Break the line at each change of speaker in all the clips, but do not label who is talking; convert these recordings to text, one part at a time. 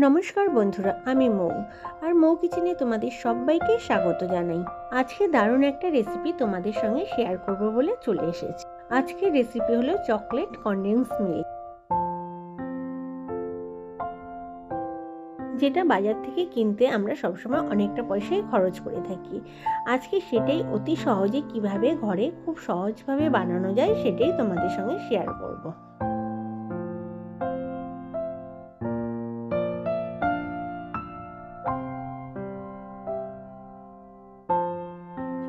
নমস্কার বন্ধুরা, আমি মৌ। আর মৌ কিচেনে তোমাদের সবাইকে স্বাগত জানাই। আজকে দারুণ একটা রেসিপি তোমাদের সঙ্গে শেয়ার করব বলে চলে এসেছি। আজকের রেসিপি হলো চকলেট কন্ডেন্স মিল্ক যেটা বাজার থেকে কিনতে আমরা সবসময় অনেকটা পয়সাই খরচ করে থাকি। আজকে সেটাই অতি সহজে কীভাবে ঘরে খুব সহজভাবে বানানো যায় সেটাই তোমাদের সঙ্গে শেয়ার করব।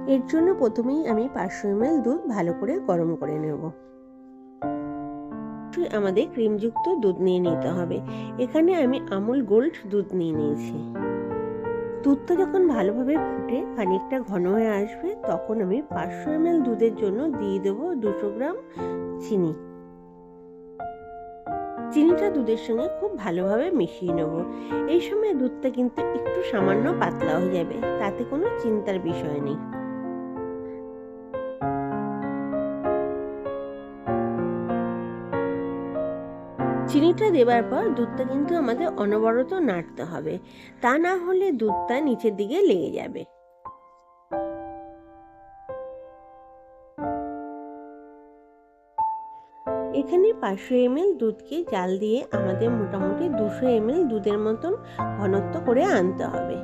এর জন্য প্রথমেই আমি পাঁচশো এমএল দুধ ভালো করে গরম করে নেব। আমাদের ক্রিমযুক্ত দুধ নিয়ে নিতে হবে। এখানে আমি আমুল গোল্ড দুধ নিয়ে নিয়েছি। দুধটা যখন ভালোভাবে ফুটে খানিকটা ঘন হয়ে আসবে, তখন আমি পাঁচশো এমএল দুধের জন্য দিয়ে দেবো দুশো গ্রাম চিনি। চিনিটা দুধের সঙ্গে খুব ভালোভাবে মিশিয়ে নেব। এই সময় দুধটা কিন্তু একটু সামান্য পাতলা হয়ে যাবে, তাতে কোনো চিন্তার বিষয় নেই। চিনিটা দেবার পর দুধটা কিন্তু আমাদের অনবরত নাড়তে হবে। তা না হলে দুধটা নিচের দিকে লেগে যাবে। এখানে পাঁচশো এমএল দুধকে জাল দিয়ে আমাদের মোটামুটি দুশো এমএল দুধের মতন ঘনত্ব করে আনতে হবে।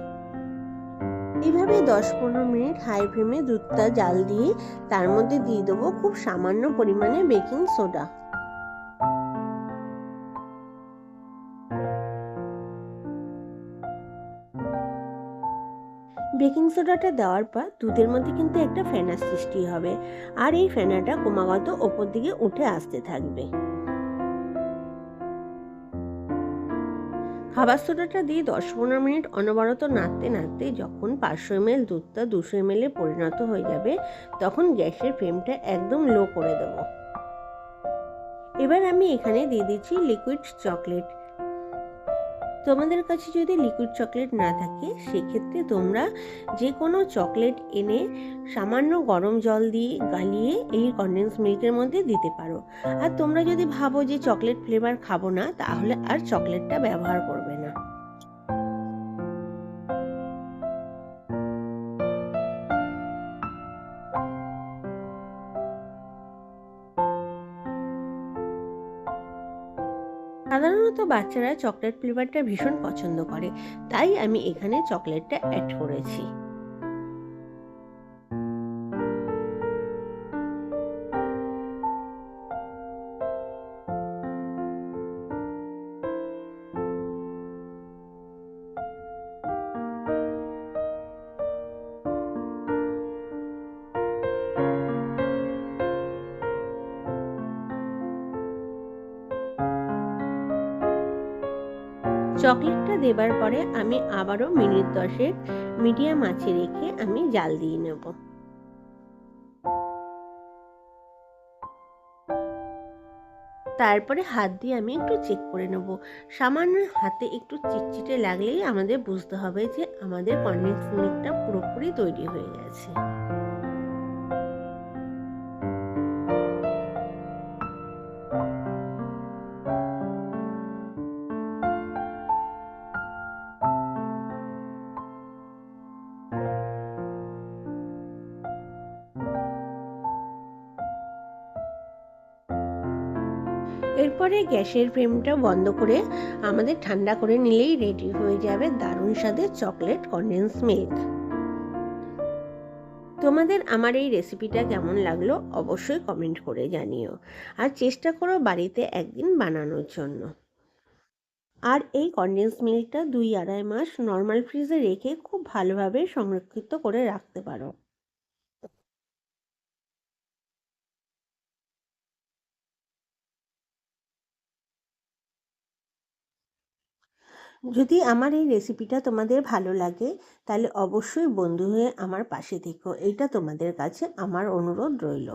এইভাবে দশ পনেরো মিনিট হাই ফ্লেমে দুধটা জাল দিয়ে তার মধ্যে দিয়ে দেবো খুব সামান্য পরিমাণে বেকিং সোডা। বেকিং সোডাটা দেওয়ার পর দুধের মধ্যে কিন্তু একটা ফেনা সৃষ্টি হবে। আর এই ফেনাটা ক্রমাগত ওপর দিকে উঠে আসতে থাকবে। খাবার সোডাটা দিয়ে দশ পনেরো মিনিট অনবরত নাড়তে নাড়তে যখন পাঁচশো এমএল দুধটা দুশো এমএল পরিণত হয়ে যাবে, তখন গ্যাসের ফ্লেমটা একদম লো করে দেবো। এবার আমি এখানে দিয়ে দিচ্ছি লিকুইড চকলেট তোমাদের কাছে যদি লিকুইড চকলেট না থাকে, সেক্ষেত্রে তোমরা যে কোনো চকলেট এনে সামান্য গরম জল দিয়ে গালিয়ে এই কন্ডেন্স মিল্কের মধ্যে দিতে পারো। আর তোমরা যদি ভাবো যে চকলেট ফ্লেভার খাব না, তাহলে আর চকলেটটা ব্যবহার করবে না। সাধারণত বাচ্চারা চকলেট ফ্লেভারটা ভীষণ পছন্দ করে তাই আমি এখানে চকলেটটা অ্যাড করেছি। চকলেটটা দেবার পরে আমি আবারও মিনিট দশেক মিডিয়াম আঁচে রেখে আমি জাল দিয়ে নেব। তারপরে হাত দিয়ে আমি একটু চেক করে নেব। সামান্য হাতে একটু চিটচিটে লাগলেই আমাদের বুঝতে হবে যে আমাদের কনডেন্স মিল্কটা পুরোপুরি তৈরি হয়ে গেছে। এরপরে গ্যাসের ফ্লেমটা বন্ধ করে আমাদের ঠান্ডা করে নিলেই রেডি হয়ে যাবে দারুণ স্বাদের চকলেট কন্ডেন্স মিল্ক তোমাদের আমার এই রেসিপিটা কেমন লাগল অবশ্যই কমেন্ট করে জানিও। আর চেষ্টা করো বাড়িতে একদিন বানানোর জন্য। আর এই কন্ডেন্স মিল্কটা দুই আড়াই মাস নর্মাল ফ্রিজে রেখে খুব ভালোভাবে সংরক্ষিত করে রাখতে পারো। যদি আমার এই রেসিপিটা তোমাদের ভালো লাগে, তাহলে অবশ্যই বন্ধু হয়ে আমার পাশে থেকো। এইটা তোমাদের কাছে আমার অনুরোধ রইল।